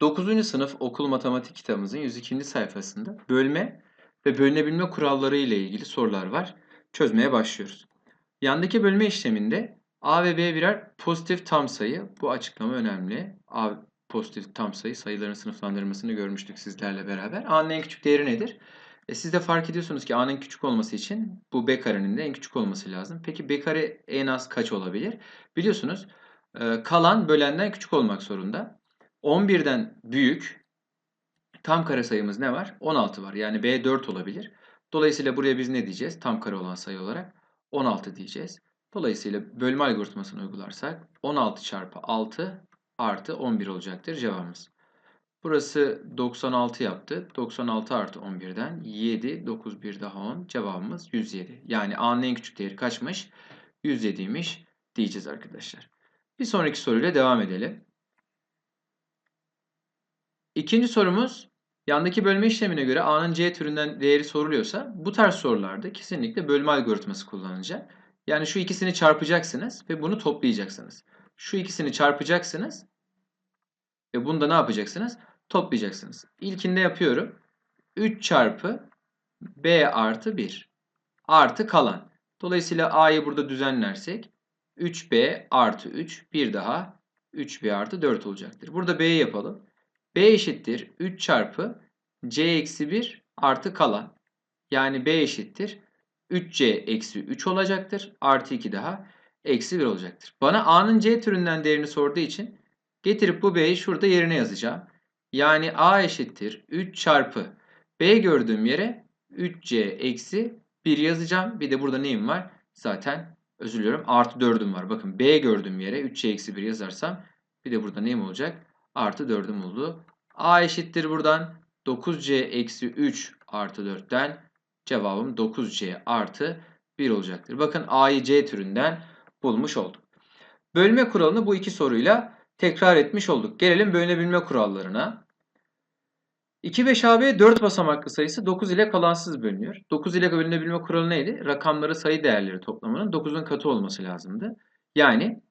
9. sınıf okul matematik kitabımızın 102. sayfasında bölme ve bölünebilme kuralları ile ilgili sorular var. Çözmeye başlıyoruz. Yandaki bölme işleminde A ve B birer pozitif tam sayı. Bu açıklama önemli. A pozitif tam sayı sayıların sınıflandırmasını görmüştük sizlerle beraber. A'nın en küçük değeri nedir? E siz de fark ediyorsunuz ki A'nın küçük olması için bu B karenin de en küçük olması lazım. Peki B kare en az kaç olabilir? Biliyorsunuz e, kalan bölenden küçük olmak zorunda. 11'den büyük tam kare sayımız ne var? 16 var. Yani B 4 olabilir. Dolayısıyla buraya biz ne diyeceğiz? Tam kare olan sayı olarak 16 diyeceğiz. Dolayısıyla bölme algoritmasını uygularsak 16 çarpı 6 artı 11 olacaktır cevabımız. Burası 96 yaptı. 96 artı 11'den 7, 9 bir daha 10. Cevabımız 107. Yani A'nın en küçük değeri kaçmış? 107'ymiş diyeceğiz arkadaşlar. Bir sonraki soruyla devam edelim. İkinci sorumuz yandaki bölme işlemine göre A'nın C türünden değeri soruluyorsa bu tarz sorularda kesinlikle bölme algoritması kullanılacak. Yani şu ikisini çarpacaksınız ve bunu toplayacaksınız. Şu ikisini çarpacaksınız ve bunu da ne yapacaksınız? Toplayacaksınız. İlkinde yapıyorum. 3 çarpı B artı 1 artı kalan. Dolayısıyla A'yı burada düzenlersek 3B artı 3 bir daha 3B artı 4 olacaktır. Burada B'yi yapalım. B eşittir 3 çarpı C eksi 1 artı kalan. Yani B eşittir 3C eksi 3 olacaktır. Artı 2 daha eksi 1 olacaktır. Bana A'nın C türünden değerini sorduğu için getirip bu B'yi şurada yerine yazacağım. Yani A eşittir 3 çarpı B gördüğüm yere 3C eksi 1 yazacağım. Bir de burada neyim var? Zaten özür diliyorum artı 4'üm var. Bakın B gördüğüm yere 3C eksi 1 yazarsam bir de burada neyim olacak? Artı 4'üm oldu. A eşittir buradan 9C eksi 3 artı 4'ten cevabım 9C artı 1 olacaktır. Bakın A'yı C türünden bulmuş olduk. Bölme kuralını bu iki soruyla tekrar etmiş olduk. Gelelim bölünebilme kurallarına. 2 5 AB 4 basamaklı sayısı 9 ile kalansız bölünüyor. 9 ile bölünebilme kuralı neydi? Rakamları sayı değerleri toplamının 9'un katı olması lazımdı. Yani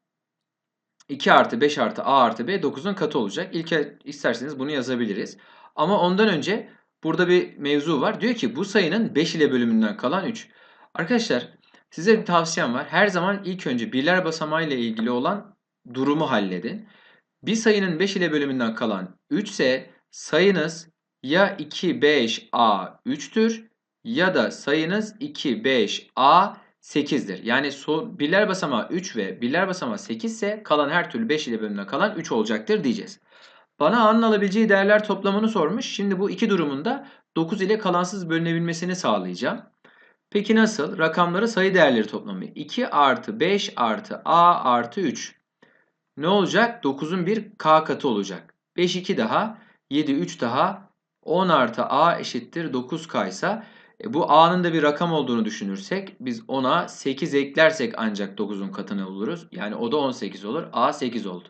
2 artı 5 artı A artı B 9'un katı olacak. İlk isterseniz bunu yazabiliriz. Ama ondan önce burada bir mevzu var. Diyor ki bu sayının 5 ile bölümünden kalan 3. Arkadaşlar size bir tavsiyem var. Her zaman ilk önce birler basamağı ile ilgili olan durumu halledin. Bir sayının 5 ile bölümünden kalan 3 ise sayınız ya 2, 5, A 3'tür ya da sayınız 2, 5, A 8'dir. Yani so birler basamağı 3 ve birler basamağı 8 ise kalan her türlü 5 ile bölümüne kalan 3 olacaktır diyeceğiz. Bana A'nın alabileceği değerler toplamını sormuş. Şimdi bu iki durumunda 9 ile kalansız bölünebilmesini sağlayacağım. Peki nasıl? Rakamları sayı değerleri toplamı. 2 artı 5 artı A artı 3. Ne olacak? 9'un bir K katı olacak. 5 2 daha, 7 3 daha, 10 artı A eşittir 9K ise e, bu A'nın da bir rakam olduğunu düşünürsek biz 10'a 8 eklersek ancak 9'un katını buluruz. Yani o da 18 olur. A 8 oldu.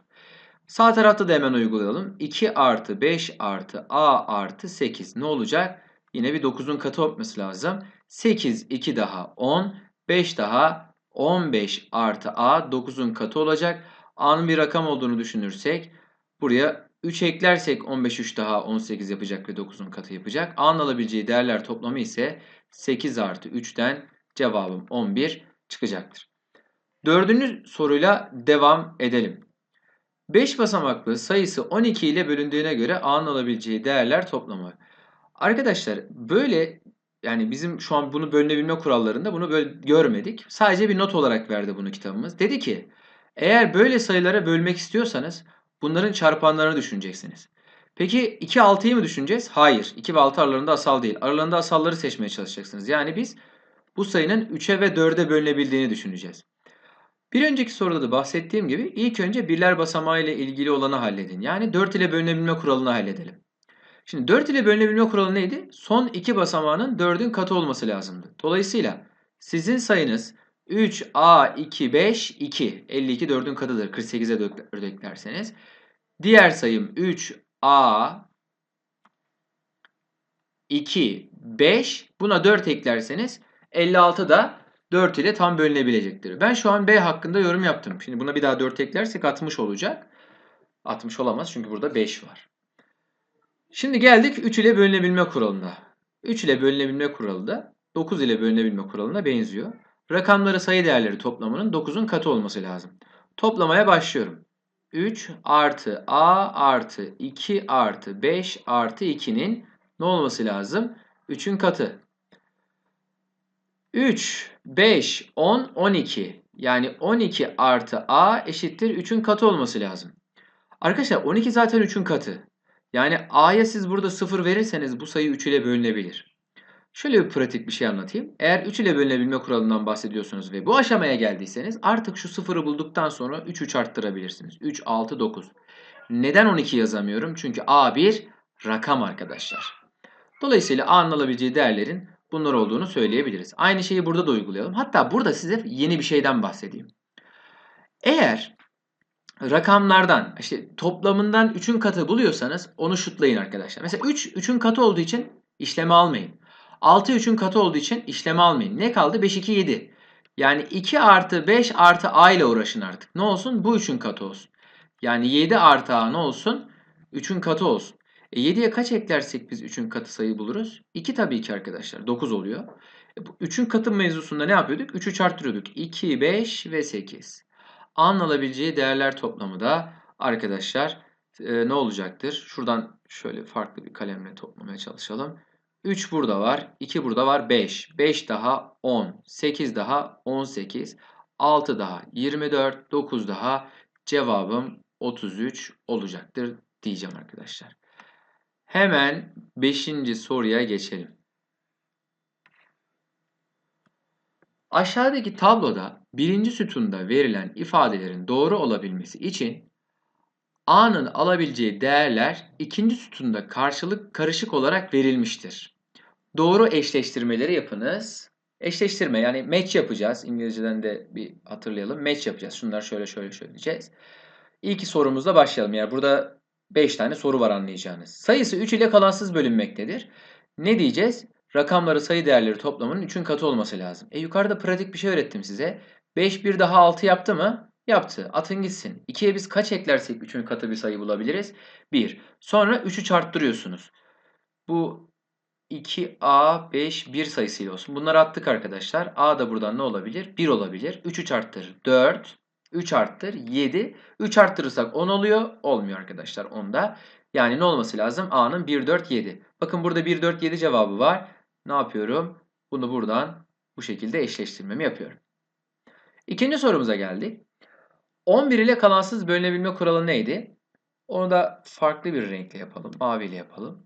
Sağ tarafta da hemen uygulayalım. 2 artı 5 artı A artı 8 ne olacak? Yine bir 9'un katı olması lazım. 8 2 daha 10 5 daha 15 artı A 9'un katı olacak. A'nın bir rakam olduğunu düşünürsek buraya 3 eklersek 15 3 daha 18 yapacak ve 9'un katı yapacak. A'nın alabileceği değerler toplamı ise 8 artı 3'ten cevabım 11 çıkacaktır. Dördüncü soruyla devam edelim. 5 basamaklı sayısı 12 ile bölündüğüne göre A'nın alabileceği değerler toplamı. Arkadaşlar böyle yani bizim şu an bunu bölünebilme kurallarında bunu böyle görmedik. Sadece bir not olarak verdi bunu kitabımız. Dedi ki eğer böyle sayılara bölmek istiyorsanız bunların çarpanlarını düşüneceksiniz. Peki 2 6'yı mı düşüneceğiz? Hayır. 2 ve 6 aralarında asal değil. Aralarında asalları seçmeye çalışacaksınız. Yani biz bu sayının 3'e ve 4'e bölünebildiğini düşüneceğiz. Bir önceki soruda da bahsettiğim gibi ilk önce birler basamağı ile ilgili olanı halledin. Yani 4 ile bölünebilme kuralını halledelim. Şimdi 4 ile bölünebilme kuralı neydi? Son iki basamağının 4'ün katı olması lazımdı. Dolayısıyla sizin sayınız 3, A, 2, 5, 2. 52 4'ün katıdır. 48'e 4 eklerseniz. Diğer sayım 3, A, 2, 5. Buna 4 eklerseniz 56 da 4 ile tam bölünebilecektir. Ben şu an B hakkında yorum yaptım. Şimdi buna bir daha 4 eklersek 60 olacak. 60 olamaz çünkü burada 5 var. Şimdi geldik 3 ile bölünebilme kuralına. 3 ile bölünebilme kuralı da 9 ile bölünebilme kuralına benziyor. Rakamları sayı değerleri toplamının 9'un katı olması lazım. Toplamaya başlıyorum. 3 artı a artı 2 artı 5 artı 2'nin ne olması lazım? 3'ün katı. 3, 5, 10, 12. Yani 12 artı a eşittir 3'ün katı olması lazım. Arkadaşlar 12 zaten 3'ün katı. Yani a'ya siz burada 0 verirseniz bu sayı 3 ile bölünebilir. Şöyle bir pratik bir şey anlatayım. Eğer 3 ile bölünebilme kuralından bahsediyorsunuz ve bu aşamaya geldiyseniz artık şu 0'ı bulduktan sonra 3 3 arttırabilirsiniz. 3, 6, 9. Neden 12 yazamıyorum? Çünkü a bir rakam arkadaşlar. Dolayısıyla a'nın alabileceği değerlerin bunlar olduğunu söyleyebiliriz. Aynı şeyi burada da uygulayalım. Hatta burada size yeni bir şeyden bahsedeyim. Eğer rakamlardan işte toplamından 3'ün katı buluyorsanız onu şutlayın arkadaşlar. Mesela 3 3'ün katı olduğu için işleme almayın. 6 3'ün katı olduğu için işleme almayın. Ne kaldı? 5 2 7. Yani 2 artı 5 artı a ile uğraşın artık. Ne olsun? Bu 3'ün katı olsun. Yani 7 artı a ne olsun? 3'ün katı olsun. E 7'ye kaç eklersek biz 3'ün katı sayı buluruz? 2 tabii ki arkadaşlar. 9 oluyor. E bu 3'ün katı mevzusunda ne yapıyorduk? 3'ü çarptırıyorduk. 2, 5 ve 8. A'nın alabileceği değerler toplamı da arkadaşlar e, ne olacaktır? Şuradan şöyle farklı bir kalemle toplamaya çalışalım. 3 burada var. 2 burada var. 5. 5 daha 10. 8 daha 18. 6 daha 24. 9 daha cevabım 33 olacaktır diyeceğim arkadaşlar. Hemen 5. soruya geçelim. Aşağıdaki tabloda birinci sütunda verilen ifadelerin doğru olabilmesi için A'nın alabileceği değerler ikinci sütunda karşılık karışık olarak verilmiştir. Doğru eşleştirmeleri yapınız. Eşleştirme yani match yapacağız. İngilizceden de bir hatırlayalım. Match yapacağız. Şunlar şöyle şöyle şöyle diyeceğiz. İlk sorumuzla başlayalım. Yani burada 5 tane soru var anlayacağınız. Sayısı 3 ile kalansız bölünmektedir. Ne diyeceğiz? Rakamları sayı değerleri toplamının 3'ün katı olması lazım. E yukarıda pratik bir şey öğrettim size. 5 bir daha 6 yaptı mı? Yaptı. Atın gitsin. 2'ye biz kaç eklersek 3'ün katı bir sayı bulabiliriz? 1. Sonra 3'ü çarptırıyorsunuz. Bu 2A 5 1 sayısıyla olsun. Bunları attık arkadaşlar. A da buradan ne olabilir? 1 olabilir. 3'ü çarptır 4. 3 arttır 7. 3 arttırırsak 10 oluyor. Olmuyor arkadaşlar 10'da. Yani ne olması lazım? A'nın 1, 4, 7. Bakın burada 1, 4, 7 cevabı var. Ne yapıyorum? Bunu buradan bu şekilde eşleştirmemi yapıyorum. İkinci sorumuza geldik. 11 ile kalansız bölünebilme kuralı neydi? Onu da farklı bir renkle yapalım. Maviyle yapalım.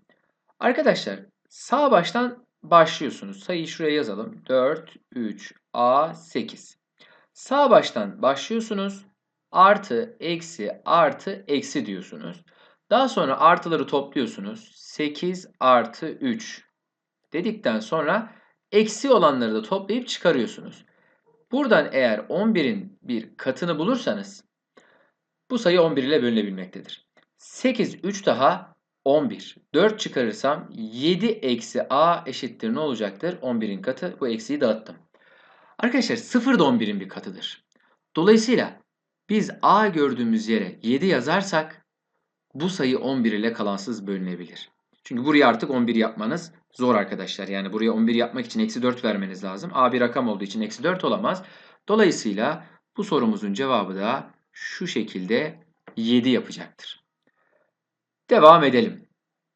Arkadaşlar sağ baştan başlıyorsunuz. Sayıyı şuraya yazalım. 4, 3, A, 8. Sağ baştan başlıyorsunuz. Artı, eksi, artı, eksi diyorsunuz. Daha sonra artıları topluyorsunuz. 8 artı 3 dedikten sonra eksi olanları da toplayıp çıkarıyorsunuz. Buradan eğer 11'in bir katını bulursanız bu sayı 11 ile bölünebilmektedir. 8, 3 daha 11. 4 çıkarırsam 7 eksi a eşittir ne olacaktır? 11'in katı. Bu eksiyi dağıttım. Arkadaşlar 0 da 11'in bir katıdır. Dolayısıyla biz a gördüğümüz yere 7 yazarsak bu sayı 11 ile kalansız bölünebilir. Çünkü buraya artık 11 yapmanız zor arkadaşlar. Yani buraya 11 yapmak için eksi 4 vermeniz lazım. A bir rakam olduğu için eksi 4 olamaz. Dolayısıyla bu sorumuzun cevabı da şu şekilde 7 yapacaktır. Devam edelim.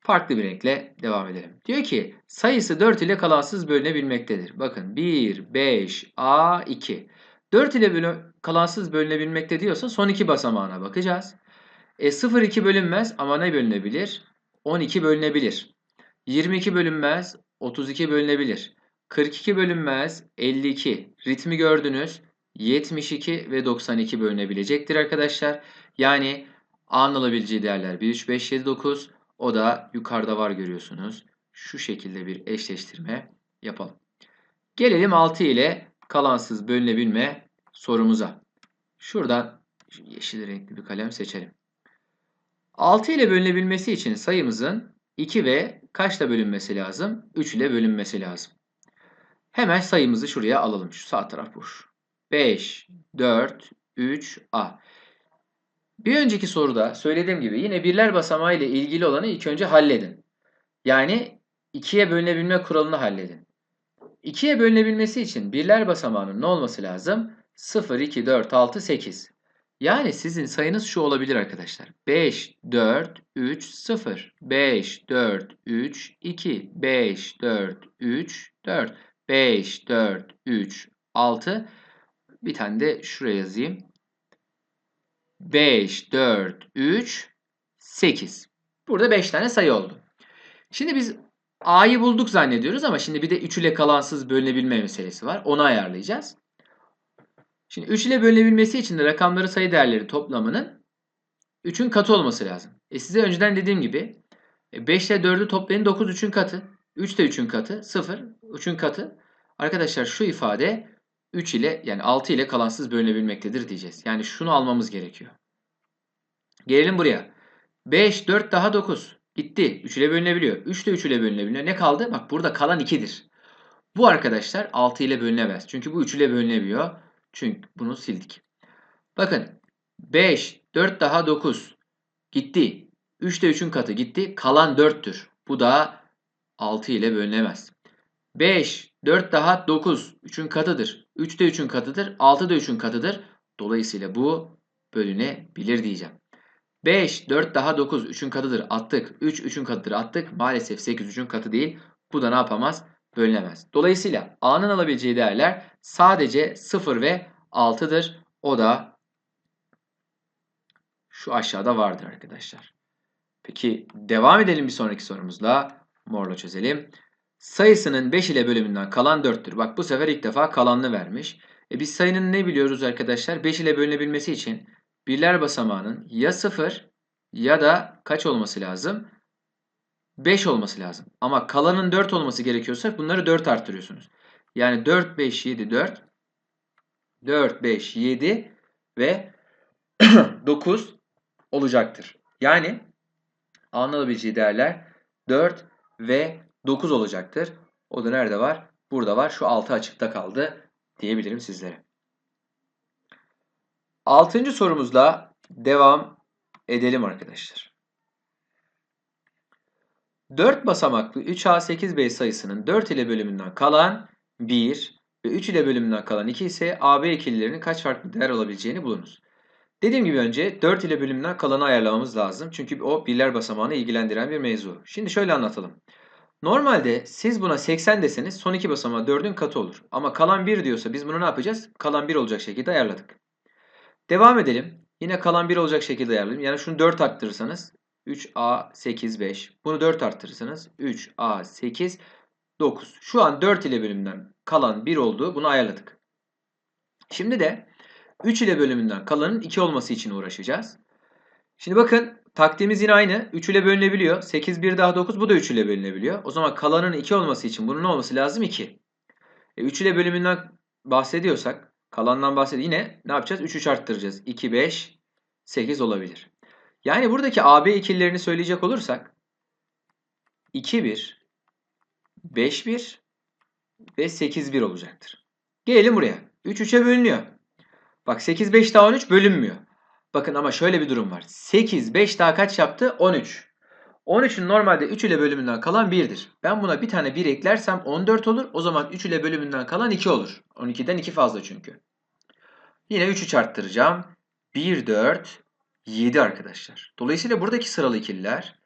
Farklı bir renkle devam edelim. Diyor ki sayısı 4 ile kalansız bölünebilmektedir. Bakın 1, 5, A, 2. 4 ile bölü kalansız bölünebilmekte diyorsa son iki basamağına bakacağız. E 0 2 bölünmez ama ne bölünebilir? 12 bölünebilir. 22 bölünmez, 32 bölünebilir. 42 bölünmez, 52. Ritmi gördünüz. 72 ve 92 bölünebilecektir arkadaşlar. Yani A'nın alabileceği değerler 1, 3, 5, 7, 9. O da yukarıda var görüyorsunuz. Şu şekilde bir eşleştirme yapalım. Gelelim 6 ile kalansız bölünebilme sorumuza. Şuradan yeşil renkli bir kalem seçelim. 6 ile bölünebilmesi için sayımızın 2 ve kaçla bölünmesi lazım? 3 ile bölünmesi lazım. Hemen sayımızı şuraya alalım. Şu sağ taraf boş. 5, 4, 3, A. Bir önceki soruda söylediğim gibi yine birler basamağı ile ilgili olanı ilk önce halledin. Yani 2'ye bölünebilme kuralını halledin. 2'ye bölünebilmesi için birler basamağının ne olması lazım? 0, 2, 4, 6, 8. Yani sizin sayınız şu olabilir arkadaşlar. 5, 4, 3, 0. 5, 4, 3, 2. 5, 4, 3, 4. 5, 4, 3, 6. Bir tane de şuraya yazayım. 5, 4, 3, 8. Burada 5 tane sayı oldu. Şimdi biz A'yı bulduk zannediyoruz ama şimdi bir de 3 ile kalansız bölünebilme meselesi var. Onu ayarlayacağız. Şimdi 3 ile bölünebilmesi için de rakamları sayı değerleri toplamının 3'ün katı olması lazım. E size önceden dediğim gibi 5 ile 4'ü toplayın 9 3'ün katı. 3 de 3'ün katı. 0 3'ün katı. Arkadaşlar şu ifade 3 ile yani 6 ile kalansız bölünebilmektedir diyeceğiz. Yani şunu almamız gerekiyor. Gelelim buraya. 5, 4 daha 9. Gitti. 3 ile bölünebiliyor. 3 de 3 ile bölünebiliyor. Ne kaldı? Bak burada kalan 2'dir. Bu arkadaşlar 6 ile bölünemez. Çünkü bu 3 ile bölünebiliyor. Çünkü bunu sildik. Bakın 5, 4 daha 9. Gitti. 3 de 3'ün katı gitti. Kalan 4'tür. Bu da 6 ile bölünemez. 5, 4 daha 9. 3'ün katıdır. 3 de 3'ün katıdır. 6 da 3'ün katıdır. Dolayısıyla bu bölünebilir diyeceğim. 5, 4 daha 9 3'ün katıdır attık. 3 3'ün katıdır attık. Maalesef 8 3'ün katı değil. Bu da ne yapamaz? Bölünemez. Dolayısıyla A'nın alabileceği değerler sadece 0 ve 6'dır. O da şu aşağıda vardır arkadaşlar. Peki devam edelim bir sonraki sorumuzla. Morla çözelim. Sayısının 5 ile bölümünden kalan 4'tür. Bak bu sefer ilk defa kalanını vermiş. E biz sayının ne biliyoruz arkadaşlar? 5 ile bölünebilmesi için birler basamağının ya 0 ya da kaç olması lazım? 5 olması lazım. Ama kalanın 4 olması gerekiyorsa bunları 4 arttırıyorsunuz. Yani 4, 5, 7, 4. 4, 5, 7 ve 9 olacaktır. Yani alınabileceği değerler 4 ve 9 olacaktır. O da nerede var? Burada var. Şu 6 açıkta kaldı diyebilirim sizlere. Altıncı sorumuzla devam edelim arkadaşlar. 4 basamaklı 3A8B sayısının 4 ile bölümünden kalan 1 ve 3 ile bölümünden kalan 2 ise AB ikililerinin kaç farklı değer olabileceğini bulunuz. Dediğim gibi önce 4 ile bölümünden kalanı ayarlamamız lazım. Çünkü o birler basamağını ilgilendiren bir mevzu. Şimdi şöyle anlatalım. Normalde siz buna 80 deseniz son iki basamağı 4'ün katı olur. Ama kalan 1 diyorsa biz bunu ne yapacağız? Kalan 1 olacak şekilde ayarladık. Devam edelim. Yine kalan 1 olacak şekilde ayarlayalım. Yani şunu 4 arttırırsanız 3A 8 5. Bunu 4 arttırırsanız 3A 8 9. Şu an 4 ile bölümünden kalan 1 olduğu bunu ayarladık. Şimdi de 3 ile bölümünden kalanın 2 olması için uğraşacağız. Şimdi bakın taktiğimiz yine aynı. 3 ile bölünebiliyor. 8 1 daha 9 bu da 3 ile bölünebiliyor. O zaman kalanın 2 olması için bunun ne olması lazım? 2. E, 3 ile bölümünden bahsediyorsak kalandan bahsediyor. Yine ne yapacağız? 3 3 arttıracağız. 2 5 8 olabilir. Yani buradaki AB ikililerini söyleyecek olursak 2 1 5 1 ve 8 1 olacaktır. Gelelim buraya. 3 3'e bölünüyor. Bak 8 5 daha 13 bölünmüyor. Bakın ama şöyle bir durum var. 8 5 daha kaç yaptı? 13. 13'ün normalde 3 ile bölümünden kalan 1'dir. Ben buna bir tane 1 eklersem 14 olur. O zaman 3 ile bölümünden kalan 2 olur. 12'den 2 fazla çünkü. Yine 3'ü çarptıracağım. 1 4 7 arkadaşlar. Dolayısıyla buradaki sıralı ikililer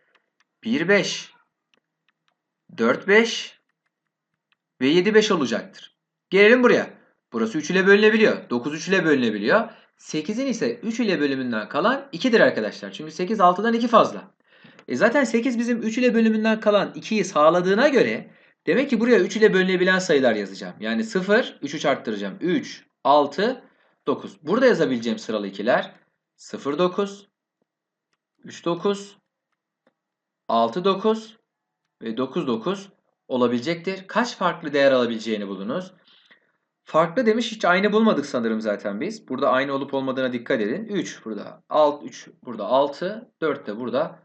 1 5 4 5 ve 7 5 olacaktır. Gelelim buraya. Burası 3 ile bölünebiliyor. 9 3 ile bölünebiliyor. 8'in ise 3 ile bölümünden kalan 2'dir arkadaşlar. Çünkü 8 6'dan 2 fazla. E zaten 8 bizim 3 ile bölümünden kalan 2'yi sağladığına göre demek ki buraya 3 ile bölünebilen sayılar yazacağım. Yani 0, 3'ü çarptıracağım. 3, 6, 9. Burada yazabileceğim sıralı ikiler 0, 9, 3, 9, 6, 9 ve 9, 9 olabilecektir. Kaç farklı değer alabileceğini bulunuz. Farklı demiş hiç aynı bulmadık sanırım zaten biz. Burada aynı olup olmadığına dikkat edin. 3 burada, 6, 3 burada 6, 4 de burada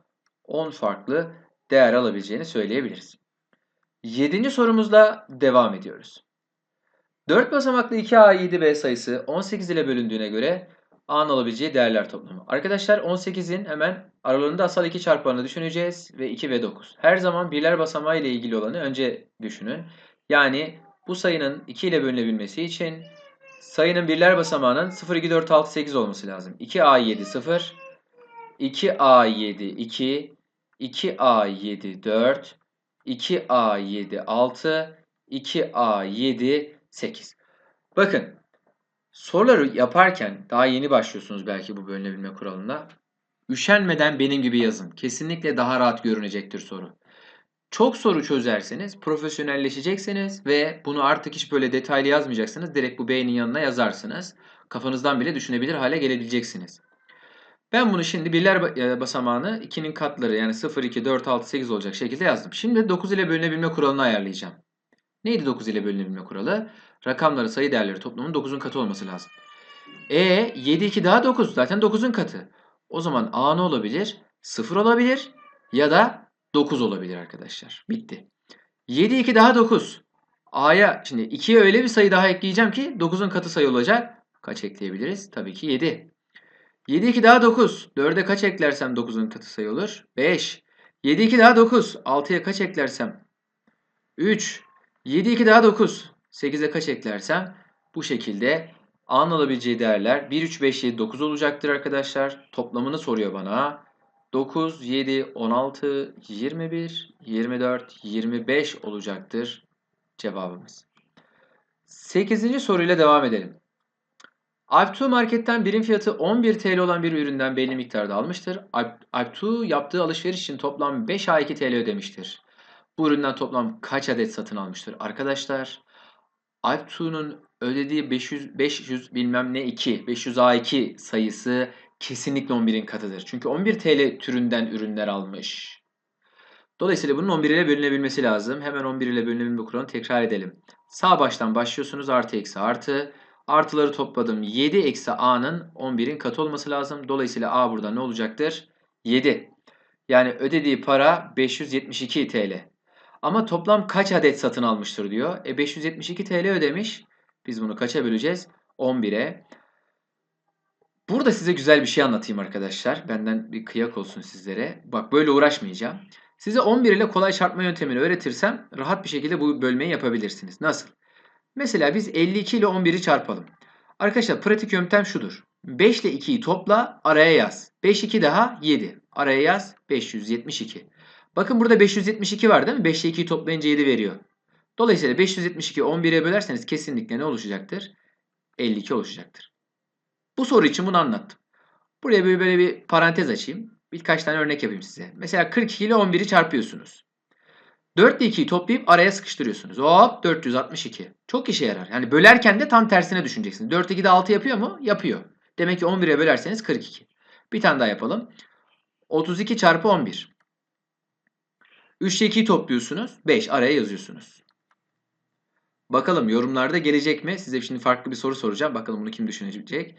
10 farklı değer alabileceğini söyleyebiliriz. 7. sorumuzla devam ediyoruz. 4 basamaklı 2A7B sayısı 18 ile bölündüğüne göre A'nın alabileceği değerler toplamı. Arkadaşlar 18'in hemen aralarında asal 2 çarpanını düşüneceğiz ve 2 ve 9. Her zaman birler basamağı ile ilgili olanı önce düşünün. Yani bu sayının 2 ile bölünebilmesi için sayının birler basamağının 0, 2, 4, 6, 8 olması lazım. 2A7 0, 2A7 2, 2A7 4, 2A7 6, 2A7 8. Bakın soruları yaparken daha yeni başlıyorsunuz belki bu bölünebilme kuralına. Üşenmeden benim gibi yazın. Kesinlikle daha rahat görünecektir soru. Çok soru çözerseniz profesyonelleşeceksiniz ve bunu artık hiç böyle detaylı yazmayacaksınız. Direkt bu B'nin yanına yazarsınız. Kafanızdan bile düşünebilir hale gelebileceksiniz. Ben bunu şimdi birler e, basamağını 2'nin katları yani 0, 2, 4, 6, 8 olacak şekilde yazdım. Şimdi 9 ile bölünebilme kuralını ayarlayacağım. Neydi 9 ile bölünebilme kuralı? Rakamları sayı değerleri toplamının 9'un katı olması lazım. E 7 2 daha 9 zaten 9'un katı. O zaman A ne olabilir? 0 olabilir ya da 9 olabilir arkadaşlar. Bitti. 7 2 daha 9. A'ya şimdi 2'ye öyle bir sayı daha ekleyeceğim ki 9'un katı sayı olacak. Kaç ekleyebiliriz? Tabii ki 7. 7 2 daha 9. 4'e kaç eklersem 9'un katı sayı olur? 5. 7 2 daha 9. 6'ya kaç eklersem? 3. 7 2 daha 9. 8'e kaç eklersem? Bu şekilde A'nın değerler 1, 3, 5, 7, 9 olacaktır arkadaşlar. Toplamını soruyor bana. 9, 7, 16, 21, 24, 25 olacaktır cevabımız. 8. soruyla devam edelim. Alp2 marketten birim fiyatı 11 TL olan bir üründen belli miktarda almıştır. Alp2 yaptığı alışveriş için toplam 5 A2 TL ödemiştir. Bu üründen toplam kaç adet satın almıştır? Arkadaşlar Alp2'nun ödediği 500, 500 bilmem ne 2, 500 A2 sayısı kesinlikle 11'in katıdır. Çünkü 11 TL türünden ürünler almış. Dolayısıyla bunun 11 ile bölünebilmesi lazım. Hemen 11 ile bölünebilme kuralını tekrar edelim. Sağ baştan başlıyorsunuz artı eksi artı. Artıları topladım. 7 eksi a'nın 11'in katı olması lazım. Dolayısıyla a burada ne olacaktır? 7. Yani ödediği para 572 TL. Ama toplam kaç adet satın almıştır diyor. E 572 TL ödemiş. Biz bunu kaça böleceğiz? 11'e. Burada size güzel bir şey anlatayım arkadaşlar. Benden bir kıyak olsun sizlere. Bak böyle uğraşmayacağım. Size 11 ile kolay çarpma yöntemini öğretirsem rahat bir şekilde bu bölmeyi yapabilirsiniz. Nasıl? Mesela biz 52 ile 11'i çarpalım. Arkadaşlar pratik yöntem şudur. 5 ile 2'yi topla araya yaz. 5 2 daha 7. Araya yaz 572. Bakın burada 572 var değil mi? 5 ile 2'yi toplayınca 7 veriyor. Dolayısıyla 572 11'e bölerseniz kesinlikle ne oluşacaktır? 52 oluşacaktır. Bu soru için bunu anlattım. Buraya böyle, böyle bir parantez açayım. Birkaç tane örnek yapayım size. Mesela 42 ile 11'i çarpıyorsunuz. 4 ile 2'yi toplayıp araya sıkıştırıyorsunuz. Hop 462. Çok işe yarar. Yani bölerken de tam tersine düşüneceksiniz. 4 2'de 6 yapıyor mu? Yapıyor. Demek ki 11'e bölerseniz 42. Bir tane daha yapalım. 32 çarpı 11. 3 ile 2'yi topluyorsunuz. 5 araya yazıyorsunuz. Bakalım yorumlarda gelecek mi? Size şimdi farklı bir soru soracağım. Bakalım bunu kim düşünecek?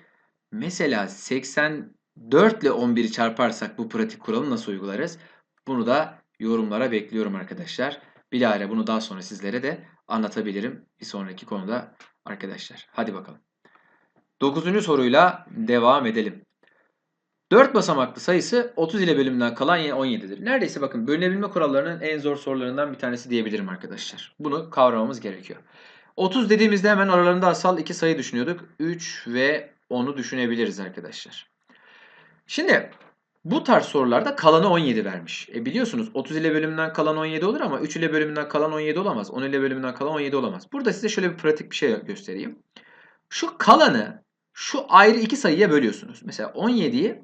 Mesela 84 ile 11'i çarparsak bu pratik kuralı nasıl uygularız? Bunu da yorumlara bekliyorum arkadaşlar. Bilahare bunu daha sonra sizlere de anlatabilirim bir sonraki konuda arkadaşlar. Hadi bakalım. 9. soruyla devam edelim. 4 basamaklı sayısı 30 ile bölümünden kalan 17'dir. Neredeyse bakın bölünebilme kurallarının en zor sorularından bir tanesi diyebilirim arkadaşlar. Bunu kavramamız gerekiyor. 30 dediğimizde hemen aralarında asal iki sayı düşünüyorduk. 3 ve 10'u düşünebiliriz arkadaşlar. Şimdi bu tarz sorularda kalanı 17 vermiş. E biliyorsunuz 30 ile bölümünden kalan 17 olur ama 3 ile bölümünden kalan 17 olamaz. 10 ile bölümünden kalan 17 olamaz. Burada size şöyle bir pratik bir şey göstereyim. Şu kalanı şu ayrı iki sayıya bölüyorsunuz. Mesela 17'yi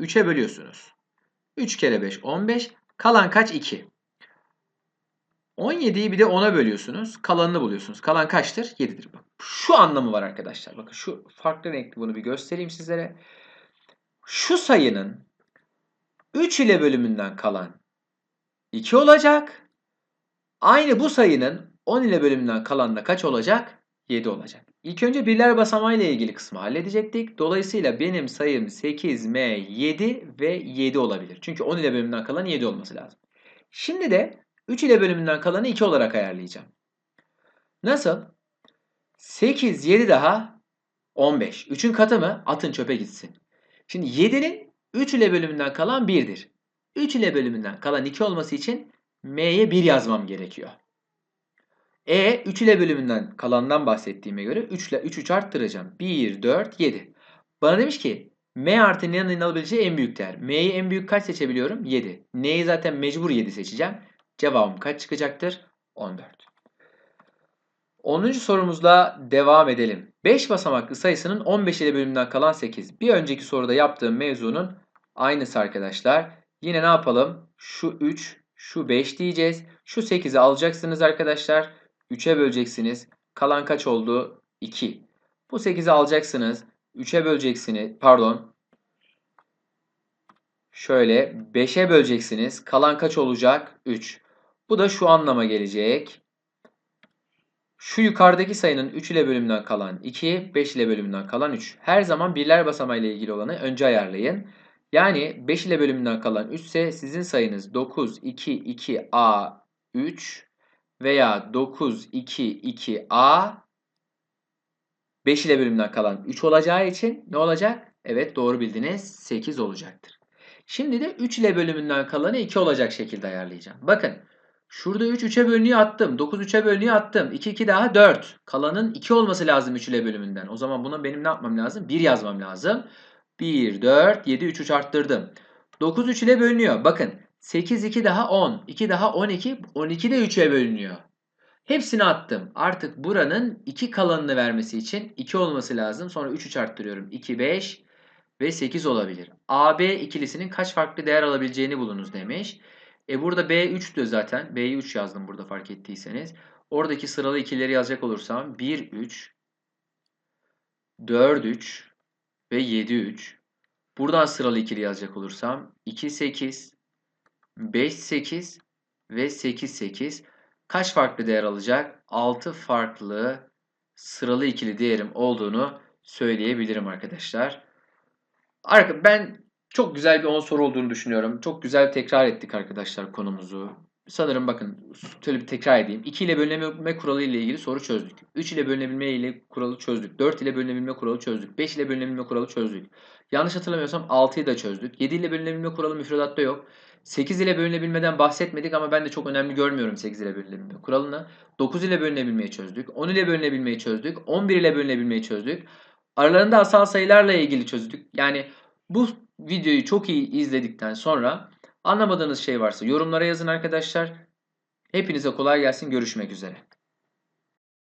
3'e bölüyorsunuz. 3 kere 5 15. Kalan kaç? 2. 17'yi bir de 10'a bölüyorsunuz. Kalanını buluyorsunuz. Kalan kaçtır? 7'dir. Bak, şu anlamı var arkadaşlar. Bakın şu farklı renkli bunu bir göstereyim sizlere. Şu sayının 3 ile bölümünden kalan 2 olacak. Aynı bu sayının 10 ile bölümünden kalan da kaç olacak? 7 olacak. İlk önce birler basamağı ile ilgili kısmı halledecektik. Dolayısıyla benim sayım 8M 7 ve 7 olabilir. Çünkü 10 ile bölümünden kalan 7 olması lazım. Şimdi de 3 ile bölümünden kalanı 2 olarak ayarlayacağım. Nasıl? 8, 7 daha 15. 3'ün katı mı? Atın çöpe gitsin. Şimdi 7'nin 3 ile bölümünden kalan 1'dir. 3 ile bölümünden kalan 2 olması için m'ye 1 yazmam gerekiyor. E 3 ile bölümünden kalandan bahsettiğime göre 3 ile 3 3 arttıracağım. 1, 4, 7. Bana demiş ki m artı n'nin alabileceği en büyük değer. m'yi en büyük kaç seçebiliyorum? 7. n'yi zaten mecbur 7 seçeceğim. Cevabım kaç çıkacaktır? 14. 10. sorumuzla devam edelim. 5 basamaklı sayısının 15 ile bölümünden kalan 8. Bir önceki soruda yaptığım mevzunun aynısı arkadaşlar. Yine ne yapalım? Şu 3, şu 5 diyeceğiz. Şu 8'i alacaksınız arkadaşlar. 3'e böleceksiniz. Kalan kaç oldu? 2. Bu 8'i alacaksınız. 3'e böleceksiniz. Pardon. Şöyle 5'e böleceksiniz. Kalan kaç olacak? 3. Bu da şu anlama gelecek. Şu yukarıdaki sayının 3 ile bölümünden kalan 2, 5 ile bölümünden kalan 3. Her zaman birler basamayla ilgili olanı önce ayarlayın. Yani 5 ile bölümünden kalan 3 ise sizin sayınız 9, 2, 2, A, 3 veya 9, 2, 2, A 5 ile bölümünden kalan 3 olacağı için ne olacak? Evet doğru bildiniz 8 olacaktır. Şimdi de 3 ile bölümünden kalanı 2 olacak şekilde ayarlayacağım. Bakın şurada 3 3'e bölünüyor attım. 9 3'e bölünüyor attım. 2 2 daha 4. Kalanın 2 olması lazım 3 ile bölümünden. O zaman buna benim ne yapmam lazım? 1 yazmam lazım. 1 4 7 3 3 arttırdım. 9 3 ile bölünüyor. Bakın 8 2 daha 10. 2 daha 12. 12 de 3'e bölünüyor. Hepsini attım. Artık buranın 2 kalanını vermesi için 2 olması lazım. Sonra 3 3 arttırıyorum. 2 5 ve 8 olabilir. AB ikilisinin kaç farklı değer alabileceğini bulunuz demiş. E burada B 3'tü zaten. B'yi 3 yazdım burada fark ettiyseniz. Oradaki sıralı ikileri yazacak olursam 1 3 4 3 ve 7 3. Buradan sıralı ikili yazacak olursam 2 8 5 8 ve 8 8. Kaç farklı değer alacak? 6 farklı sıralı ikili değerim olduğunu söyleyebilirim arkadaşlar. Arka, ben çok güzel bir 10 soru olduğunu düşünüyorum. Çok güzel tekrar ettik arkadaşlar konumuzu. Sanırım bakın şöyle bir tekrar edeyim. 2 ile bölünebilme kuralı ile ilgili soru çözdük. 3 ile bölünebilme ile kuralı çözdük. 4 ile bölünebilme kuralı çözdük. 5 ile bölünebilme kuralı çözdük. Yanlış hatırlamıyorsam 6'yı da çözdük. 7 ile bölünebilme kuralı müfredatta yok. 8 ile bölünebilmeden bahsetmedik ama ben de çok önemli görmüyorum 8 ile bölünebilme kuralını. 9 ile bölünebilmeyi çözdük. 10 ile bölünebilmeyi çözdük. 11 ile bölünebilmeyi çözdük. Aralarında asal sayılarla ilgili çözdük. Yani bu videoyu çok iyi izledikten sonra anlamadığınız şey varsa yorumlara yazın arkadaşlar. Hepinize kolay gelsin. Görüşmek üzere.